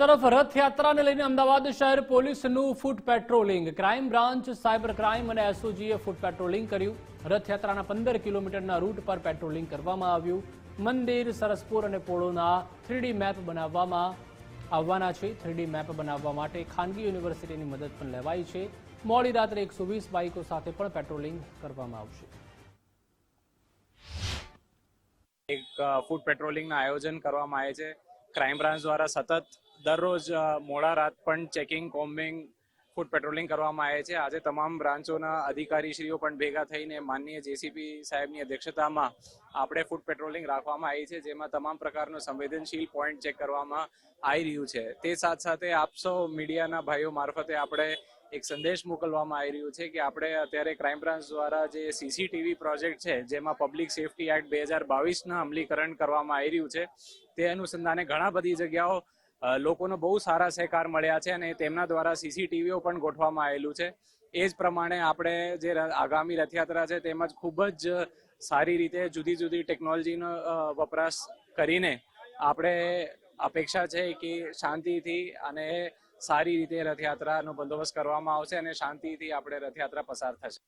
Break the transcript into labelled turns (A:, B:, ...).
A: તરફ રથયાત્રાને લઈને અમદાવાદ શહેર પોલીસનું foot patrolling. Crime branch, cyber crime અને એસઓજીએ ફૂટ પેટ્રોલિંગ કર્યું. રથયાત્રાના પંદર કિલોમીટરના રૂટ પર પેટ્રોલિંગ કરવામાં આવ્યું. મંદિર, સરસપુર અને પોળોના થ્રીડી મેપ બનાવવામાં આવવાના છે. થ્રીડી મેપ બનાવવા માટે ખાનગી યુનિવર્સિટીની મદદ પણ લેવાઈ છે. મોડી રાત્રે એકસો વીસ બાઇકો સાથે પણ પેટ્રોલિંગ કરવામાં આવશે.
B: એક ફૂડ પેટ્રોલિંગનું આયોજન કરવામાં આવે છે. ક્રાઇમ બ્રાન્ચ દ્વારા સતત દરરોજ મોડા રાત પણ ચેકિંગ કોમ્બિંગ ફૂડ પેટ્રોલિંગ કરવામાં આવે છે. આજે તમામ બ્રાન્ચોના અધિકારીશ્રીઓ પણ ભેગા થઈને માનનીય જેસીપી સાહેબની અધ્યક્ષતામાં આપણે ફૂડ પેટ્રોલિંગ રાખવામાં આવી છે, જેમાં તમામ પ્રકારનું સંવેદનશીલ પોઈન્ટ ચેક કરવામાં આવી રહ્યું છે. તે સાથ સાથે આપસો મીડિયાના ભાઈઓ મારફતે આપણે એક સંદેશ મોકલવામાં આવી રહ્યું છે કે આપણે અત્યારે ક્રાઇમ બ્રાન્ચ દ્વારા જે સીસીટીવી પ્રોજેક્ટ છે, જેમાં પબ્લિક સેફટી એક્ટ બે હજાર બાવીસના અમલીકરણ કરવામાં આવી રહ્યું છે, તે અનુસંધાને ઘણા બધી જગ્યાઓ લોકોનો બહુ સારા સહકાર મળ્યા છે અને તેમના દ્વારા સીસીટીવીઓ પણ ગોઠવામાં આવેલું છે. એ જ પ્રમાણે આપણે જે આગામી રથયાત્રા છે તેમજ ખૂબ જ સારી રીતે જુદી જુદી ટેકનોલોજીનો વપરાશ કરીને આપણે અપેક્ષા છે કે શાંતિથી અને સારી રીતે રથયાત્રાનો બંદોબસ્ત કરવામાં આવશે અને શાંતિથી આપણે રથયાત્રા પસાર થશે.